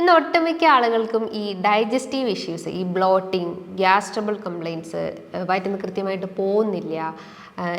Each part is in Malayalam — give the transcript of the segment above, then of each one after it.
ഇന്ന് ഒട്ടുമിക്ക ആളുകൾക്കും ഈ ഡൈജസ്റ്റീവ് ഇഷ്യൂസ് ഈ ബ്ലോട്ടിങ് ഗ്യാസ് ട്രബിൾ വയറ്റിൽ വയറ്റിന്ന് കൃത്യമായിട്ട് പോകുന്നില്ല.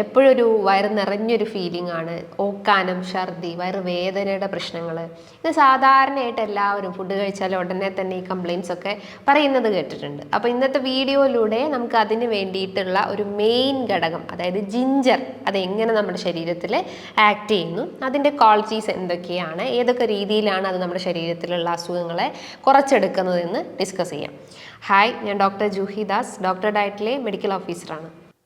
എപ്പോഴും ഒരു വയറ് നിറഞ്ഞൊരു ഫീലിംഗ് ആണ് ഓക്കാനം ഛർദി വയറ് വേദനയുടെ പ്രശ്നങ്ങൾ. ഇത് സാധാരണയായിട്ട് എല്ലാവരും ഫുഡ് കഴിച്ചാൽ ഉടനെ തന്നെ ഈ കംപ്ലയിൻസ് ഒക്കെ പറയുന്നത് കേട്ടിട്ടുണ്ട്. അപ്പോൾ ഇന്നത്തെ വീഡിയോയിലൂടെ നമുക്ക് അതിന് വേണ്ടിയിട്ടുള്ള ഒരു മെയിൻ ഘടകം അതായത് ജിഞ്ചർ അത് എങ്ങനെ നമ്മുടെ ശരീരത്തിൽ ആക്ട് ചെയ്യുന്നു അതിന്റെ ക്വാളിറ്റീസ് എന്തൊക്കെയാണ് ഏതൊക്കെ രീതിയിലാണ് അത് നമ്മുടെ ശരീരത്തിലുള്ള അസുഖങ്ങളെ കുറച്ചെടുക്കുന്നതെന്ന് ഡിസ്കസ് ചെയ്യാം. ഹായ് ഞാൻ ഡോക്ടർ ജൂഹി ദാസ് ഡോക്ടർ ഡയറ്റിലെ മെഡിക്കൽ ഓഫീസറാണ്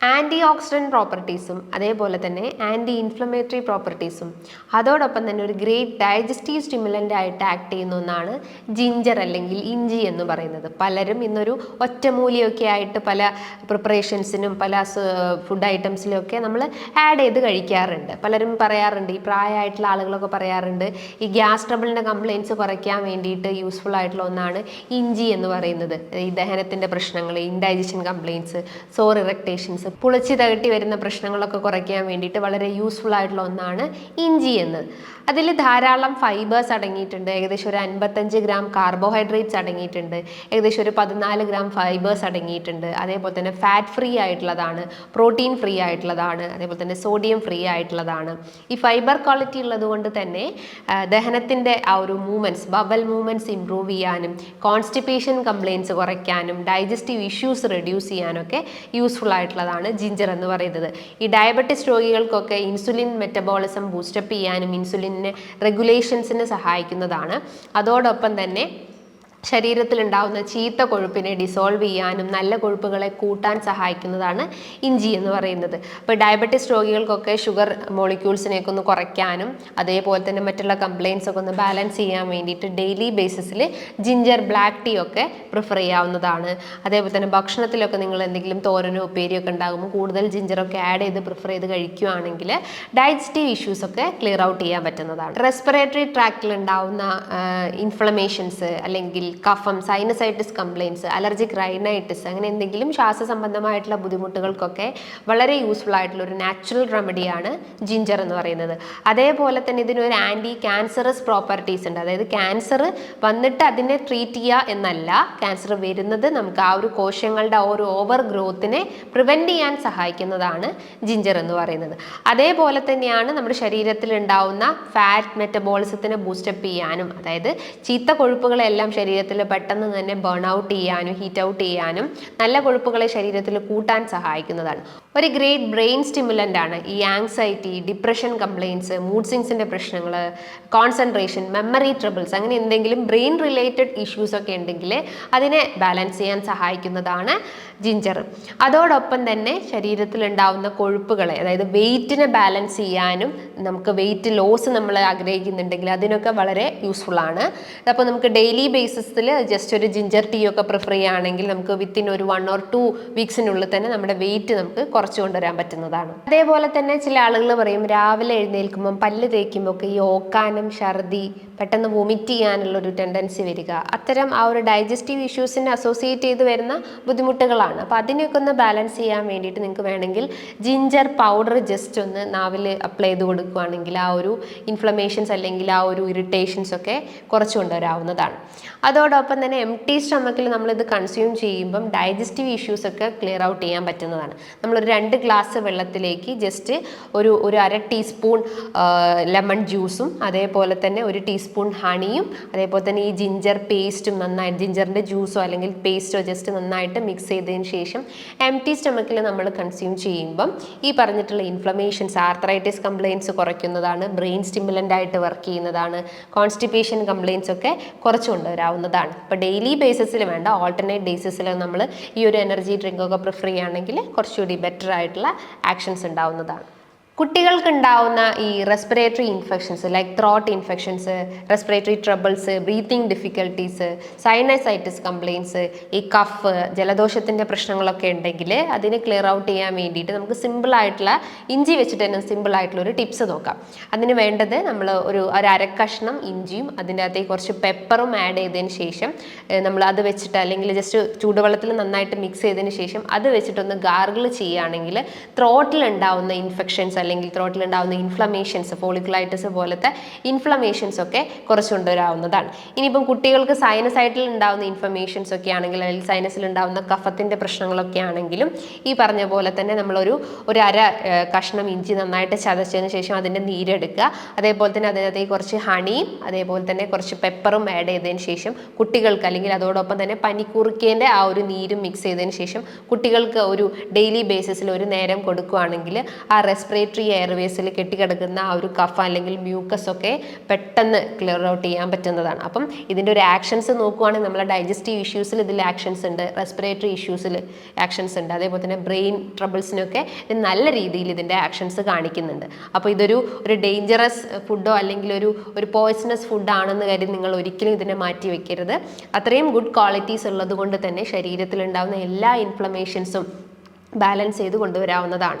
ആന്റി ഓക്സിഡന്റ് പ്രോപ്പർട്ടീസും അതേപോലെ തന്നെ ആന്റി ഇൻഫ്ലമേറ്ററി പ്രോപ്പർട്ടീസും അതോടൊപ്പം തന്നെ ഒരു ഗ്രേറ്റ് ഡൈജസ്റ്റീവ് സ്റ്റിമുലന്റ് ആയിട്ട് ആക്ട് ചെയ്യുന്ന ഒന്നാണ് ജിഞ്ചർ അല്ലെങ്കിൽ ഇഞ്ചി എന്ന് പറയുന്നത്. പലരും ഇന്നൊരു ഒറ്റമൂലിയൊക്കെ ആയിട്ട് പല പ്രിപ്പറേഷൻസിനും പല ഫുഡ് ഐറ്റംസിലൊക്കെ നമ്മൾ ആഡ് ചെയ്ത് കഴിക്കാറുണ്ട്. പലരും പറയാറുണ്ട് ഈ പ്രായമായിട്ടുള്ള ആളുകളൊക്കെ പറയാറുണ്ട് ഈ ഗ്യാസ് ട്രബിളിന്റെ കംപ്ലയിൻസ് കുറയ്ക്കാൻ വേണ്ടിയിട്ട് യൂസ്ഫുൾ ആയിട്ടുള്ള ഒന്നാണ് ഇഞ്ചി എന്ന് പറയുന്നത്. ഈ ദഹനത്തിന്റെ പ്രശ്നങ്ങൾ ഇൻഡൈജഷൻ കംപ്ലയിൻസ് സോർ ഇറക്ടേഷൻസ് പുളിച്ച് തകട്ടി വരുന്ന പ്രശ്നങ്ങളൊക്കെ കുറയ്ക്കാൻ വേണ്ടിയിട്ട് വളരെ യൂസ്ഫുൾ ആയിട്ടുള്ള ഒന്നാണ് ഇഞ്ചി എന്ന്. അതിൽ ധാരാളം ഫൈബേഴ്സ് അടങ്ങിയിട്ടുണ്ട്. ഏകദേശം ഒരു അൻപത്തഞ്ച് ഗ്രാം കാർബോഹൈഡ്രേറ്റ്സ് അടങ്ങിയിട്ടുണ്ട്. ഏകദേശം ഒരു പതിനാല് ഗ്രാം ഫൈബേഴ്സ് അടങ്ങിയിട്ടുണ്ട്. അതേപോലെ തന്നെ ഫാറ്റ് ഫ്രീ ആയിട്ടുള്ളതാണ് പ്രോട്ടീൻ ഫ്രീ ആയിട്ടുള്ളതാണ് അതേപോലെ തന്നെ സോഡിയം ഫ്രീ ആയിട്ടുള്ളതാണ്. ഈ ഫൈബർ ക്വാളിറ്റി ഉള്ളത് കൊണ്ട് തന്നെ ദഹനത്തിന്റെ ആ ഒരു മൂവ്മെന്റ്സ് ബബൽ മൂവ്മെന്റ്സ് ഇമ്പ്രൂവ് ചെയ്യാനും കോൺസ്റ്റിപ്പേഷൻ കംപ്ലയിൻസ് കുറയ്ക്കാനും ഡൈജസ്റ്റീവ് ഇഷ്യൂസ് റെഡ്യൂസ് ചെയ്യാനൊക്കെ യൂസ്ഫുൾ ആയിട്ടുള്ളതാണ്. ജിഞ്ചർ എന്ന് പറയുന്നത്. ഈ ഡയബറ്റിസ് രോഗികൾക്കൊക്കെ ഇൻസുലിൻ മെറ്റബോളിസം ബൂസ്റ്റപ്പ് ചെയ്യാനും ഇൻസുലിനെ റെഗുലേഷൻസിന് സഹായിക്കുന്നതാണ്. അതോടൊപ്പം തന്നെ ശരീരത്തിലുണ്ടാവുന്ന ചീത്ത കൊഴുപ്പിനെ ഡിസോൾവ് ചെയ്യാനും നല്ല കൊഴുപ്പുകളെ കൂട്ടാൻ സഹായിക്കുന്നതാണ് ഇഞ്ചി എന്ന് പറയുന്നത്. അപ്പോൾ ഡയബറ്റിസ് രോഗികൾക്കൊക്കെ ഷുഗർ മോളിക്യൂൾസിനെയൊക്കെ ഒന്ന് കുറയ്ക്കാനും അതേപോലെ തന്നെ മറ്റുള്ള കംപ്ലയിൻസ് ഒക്കെ ഒന്ന് ബാലൻസ് ചെയ്യാൻ വേണ്ടിയിട്ട് ഡെയിലി ബേസിസിൽ ജിഞ്ചർ ബ്ലാക്ക് ടീ ഒക്കെ പ്രിഫർ ചെയ്യാവുന്നതാണ്. അതേപോലെ തന്നെ ഭക്ഷണത്തിലൊക്കെ നിങ്ങൾ എന്തെങ്കിലും തോരനോ ഉപ്പേരിയോ ഒക്കെ ഉണ്ടാകുമ്പോൾ കൂടുതൽ ജിഞ്ചറൊക്കെ ആഡ് ചെയ്ത് പ്രിഫർ ചെയ്ത് കഴിക്കുകയാണെങ്കിൽ ഡയജസ്റ്റീവ് ഇഷ്യൂസ് ഒക്കെ ക്ലിയർ ഔട്ട് ചെയ്യാൻ പറ്റുന്നതാണ്. റെസ്പിറേറ്ററി ട്രാക്റ്റിൽ ഉണ്ടാവുന്ന ഇൻഫ്ലമേഷൻസ് അല്ലെങ്കിൽ കഫം സൈനസൈറ്റിസ് കംപ്ലയിൻസ് അലർജിക് റൈനൈറ്റിസ് അങ്ങനെ എന്തെങ്കിലും ശ്വാസ സംബന്ധമായിട്ടുള്ള ബുദ്ധിമുട്ടുകൾക്കൊക്കെ വളരെ യൂസ്ഫുൾ ആയിട്ടുള്ള ഒരു നാച്ചുറൽ റെമഡിയാണ് ജിഞ്ചർ എന്ന് പറയുന്നത്. അതേപോലെ തന്നെ ഇതിനൊരു ആന്റി ക്യാൻസറസ് പ്രോപ്പർട്ടീസ് ഉണ്ട്. അതായത് ക്യാൻസർ വന്നിട്ട് അതിനെ ട്രീറ്റ് ചെയ്യുക എന്നല്ല ക്യാൻസർ വരുന്നത് നമുക്ക് ആ ഒരു കോശങ്ങളുടെ ആ ഒരു ഓവർ ഗ്രോത്തിനെ പ്രിവെന്റ് ചെയ്യാൻ സഹായിക്കുന്നതാണ് ജിഞ്ചർ എന്ന് പറയുന്നത്. അതേപോലെ തന്നെയാണ് നമ്മുടെ ശരീരത്തിൽ ഉണ്ടാവുന്ന ഫാറ്റ് മെറ്റബോളിസത്തിനെ ബൂസ്റ്റപ്പ് ചെയ്യാനും അതായത് ചീത്ത കൊഴുപ്പുകളെല്ലാം ശരീരത്തിൽ പെട്ടെന്ന് തന്നെ ബേൺ ഔട്ട് ചെയ്യാനും ഹീറ്റ് ഔട്ട് ചെയ്യാനും നല്ല കൊഴുപ്പുകളെ ശരീരത്തിൽ കൂട്ടാൻ സഹായിക്കുന്നതാണ്. ഒരു ഗ്രേറ്റ് ബ്രെയിൻ സ്റ്റിമുലന്റ് ആണ്. ഈ ആങ്സൈറ്റി ഡിപ്രഷൻ കംപ്ലയിൻസ് മൂഡ് സിങ്സിന്റെ പ്രശ്നങ്ങൾ കോൺസെൻട്രേഷൻ മെമ്മറി ട്രബിൾസ് അങ്ങനെ എന്തെങ്കിലും ബ്രെയിൻ റിലേറ്റഡ് ഇഷ്യൂസ് ഒക്കെ ഉണ്ടെങ്കിൽ അതിനെ ബാലൻസ് ചെയ്യാൻ സഹായിക്കുന്നതാണ് ജിഞ്ചർ അതോടൊപ്പം തന്നെ ശരീരത്തിൽ ഉണ്ടാവുന്ന കൊഴുപ്പുകളെ അതായത് വെയിറ്റിനെ ബാലൻസ് ചെയ്യാനും നമുക്ക് വെയിറ്റ് ലോസ് നമ്മൾ ആഗ്രഹിക്കുന്നുണ്ടെങ്കിൽ അതിനൊക്കെ വളരെ യൂസ്ഫുൾ ആണ്. അപ്പോൾ നമുക്ക് ഡെയിലി ബേസിസിൽ ജസ്റ്റ് ഒരു ജിഞ്ചർ ടീ ഒക്കെ പ്രിഫർ ചെയ്യുകയാണെങ്കിൽ നമുക്ക് വിത്തിൻ ഒരു വൺ ഓർ ടു വീക്സിനുള്ളിൽ തന്നെ നമ്മുടെ വെയിറ്റ് നമുക്ക് കുറച്ച് കൊണ്ടുവരാൻ പറ്റുന്നതാണ്. അതേപോലെ തന്നെ ചില ആളുകൾ പറയും രാവിലെ എഴുന്നേൽക്കുമ്പം പല്ല് തേക്കുമ്പോൾ ഒക്കെ ഈ ഓക്കാനും ഛർദി പെട്ടെന്ന് വൊമിറ്റ് ചെയ്യാനുള്ള ഒരു ടെൻഡൻസി വരിക. അത്തരം ആ ഒരു ഡൈജസ്റ്റീവ് ഇഷ്യൂസിനെ അസോസിയേറ്റ് ചെയ്ത് വരുന്ന ബുദ്ധിമുട്ടുകളാണ്. അപ്പോൾ അതിനെയൊക്കെ ഒന്ന് ബാലൻസ് ചെയ്യാൻ വേണ്ടിയിട്ട് നിങ്ങൾക്ക് വേണമെങ്കിൽ ജിഞ്ചർ പൗഡർ ജസ്റ്റ് ഒന്ന് നാവിൽ അപ്ലൈ ചെയ്ത് കൊടുക്കുകയാണെങ്കിൽ ആ ഒരു ഇൻഫ്ലമേഷൻസ് അല്ലെങ്കിൽ ആ ഒരു ഇറിറ്റേഷൻസ് ഒക്കെ കുറച്ച് കൊണ്ടുവരാവുന്നതാണ്. അതോടൊപ്പം തന്നെ എം ടി സ്റ്റമക്കിൽ നമ്മളിത് കൺസ്യൂം ചെയ്യുമ്പം ഡൈജസ്റ്റീവ് ഇഷ്യൂസ് ഒക്കെ ക്ലിയർ ഔട്ട് ചെയ്യാൻ പറ്റുന്നതാണ്. നമ്മളൊരു രണ്ട് ഗ്ലാസ് വെള്ളത്തിലേക്ക് ജസ്റ്റ് ഒരു ഒരു അര ടീസ്പൂൺ ലെമൺ ജ്യൂസും അതേപോലെ തന്നെ ഒരു ടീസ്പൂൺ ഹണിയും അതേപോലെ തന്നെ ഈ ജിഞ്ചർ പേസ്റ്റും നന്നായിട്ട് ജിഞ്ചറിന്റെ ജ്യൂസോ അല്ലെങ്കിൽ പേസ്റ്റോ ജസ്റ്റ് നന്നായിട്ട് മിക്സ് ചെയ്തതിന് ശേഷം എം ടി സ്റ്റമക്കിൽ നമ്മൾ കൺസ്യൂം ചെയ്യുമ്പം ഈ പറഞ്ഞിട്ടുള്ള ഇൻഫ്ലമേഷൻസ് ആർത്രൈറ്റിസ് കംപ്ലയിൻസ് കുറയ്ക്കുന്നതാണ് ബ്രെയിൻ സ്റ്റിമുലന്റ് ആയിട്ട് വർക്ക് ചെയ്യുന്നതാണ് കോൺസ്റ്റിപ്പേഷൻ കംപ്ലയിൻസ് ഒക്കെ കുറച്ച് കൊണ്ടുവരാവുന്നതാണ്. അപ്പോൾ ഡെയിലി ബേസിസിൽ വേണ്ട ഓൾട്ടർനേറ്റ് ബേസിസിൽ നമ്മൾ ഈ ഒരു എനർജി ഡ്രിങ്കൊക്കെ പ്രിഫർ ചെയ്യുകയാണെങ്കിൽ കുറച്ചുകൂടി ബെറ്റർ ആയിട്ടുള്ള ആക്ഷൻസ് ഉണ്ടാവുന്നതാണ്. കുട്ടികൾക്ക് ഉണ്ടാവുന്ന ഈ respiratory infections like throat infections respiratory troubles breathing difficulties sinusitis complaints ഈ കഫ് ജലദോഷത്തിന്റെ പ്രശ്നങ്ങളൊക്കെ ഉണ്ടെങ്കിൽ അതിന് ക്ലിയർ ഔട്ട് ചെയ്യാൻ വേണ്ടിയിട്ട് നമുക്ക് സിമ്പിളായിട്ടുള്ള ഇഞ്ചി വെച്ചിട്ട് തന്നെ സിമ്പിൾ ആയിട്ടുള്ള ഒരു ടിപ്സ് നോക്കാം. അതിന് വേണ്ടത് നമ്മൾ ഒരു ഒരു അരക്കഷ്ണം ഇഞ്ചിയും അതിന്റെ അകത്തേക്ക് കുറച്ച് പെപ്പറും ആഡ് ചെയ്തതിന് ശേഷം നമ്മൾ അത് വെച്ചിട്ട് അല്ലെങ്കിൽ ജസ്റ്റ് ചൂടുവെള്ളത്തിൽ നന്നായിട്ട് മിക്സ് ചെയ്തതിന് ശേഷം അത് വെച്ചിട്ടൊന്ന് ഗാർഗിൾ ചെയ്യുകയാണെങ്കിൽ ത്രോട്ടിലുണ്ടാവുന്ന ഇൻഫെക്ഷൻസ് ത്രോട്ടിൽ ഉണ്ടാകുന്ന ഇൻഫ്ലമേഷൻസ് ഫോളിക്കുലൈറ്റിസ് പോലത്തെ ഇൻഫ്ലമേഷൻസ് ഒക്കെ കുറച്ച് കൊണ്ടുവരാവുന്നതാണ്. ഇനിയിപ്പം കുട്ടികൾക്ക് സൈനസൈറ്റിൽ ഉണ്ടാകുന്ന ഇൻഫർമേഷൻസ് ഒക്കെ ആണെങ്കിൽ അല്ലെങ്കിൽ സൈനസിൽ ഉണ്ടാകുന്ന കഫത്തിന്റെ പ്രശ്നങ്ങളൊക്കെ ആണെങ്കിലും ഈ പറഞ്ഞ പോലെ തന്നെ നമ്മളൊരു ഒരു അര കഷ്ണം ഇഞ്ചി നന്നായിട്ട് ചതച്ചതിന് ശേഷം അതിന്റെ നീരെടുക്കുക. അതേപോലെ തന്നെ അതിനകത്തേക്ക് കുറച്ച് ഹണിയും അതേപോലെ തന്നെ കുറച്ച് പെപ്പറും ആഡ് ചെയ്തതിന് ശേഷം കുട്ടികൾക്ക് അല്ലെങ്കിൽ അതോടൊപ്പം തന്നെ പനിക്കുറുക്കേന്റെ ആ ഒരു നീരും മിക്സ് ചെയ്തതിന് ശേഷം കുട്ടികൾക്ക് ഒരു ഡെയിലി ബേസിസിൽ ഒരു നേരം കൊടുക്കുകയാണെങ്കിൽ ആ റെസ്പിറേറ്ററി എയർവേസിൽ കെട്ടിക്കിടക്കുന്ന ആ ഒരു കഫ അല്ലെങ്കിൽ മ്യൂക്കസ് ഒക്കെ പെട്ടെന്ന് ക്ലിയർ ഔട്ട് ചെയ്യാൻ പറ്റുന്നതാണ്. അപ്പം ഇതിന്റെ ഒരു ആക്ഷൻസ് നോക്കുവാണെങ്കിൽ നമ്മളെ ഡൈജസ്റ്റീവ് ഇഷ്യൂസിൽ ഇതിൽ ആക്ഷൻസ് ഉണ്ട് റെസ്പിറേറ്ററി ഇഷ്യൂസിൽ ആക്ഷൻസ് ഉണ്ട് അതേപോലെ തന്നെ ബ്രെയിൻ ട്രബിൾസിനൊക്കെ ഇത് നല്ല രീതിയിൽ ഇതിന്റെ ആക്ഷൻസ് കാണിക്കുന്നുണ്ട്. അപ്പോൾ ഇതൊരു ഒരു ഡേഞ്ചറസ് ഫുഡോ അല്ലെങ്കിൽ ഒരു ഒരു പോയ്സണസ് ഫുഡാണെന്ന് കരുതി നിങ്ങൾ ഒരിക്കലും ഇതിനെ മാറ്റി വെക്കരുത്. അത്രയും ഗുഡ് ക്വാളിറ്റീസ് ഉള്ളത് കൊണ്ട് തന്നെ ശരീരത്തിൽ ഉണ്ടാകുന്ന എല്ലാ ഇൻഫ്ലമേഷൻസും ബാലൻസ് ചെയ്ത് കൊണ്ടുവരാവുന്നതാണ്.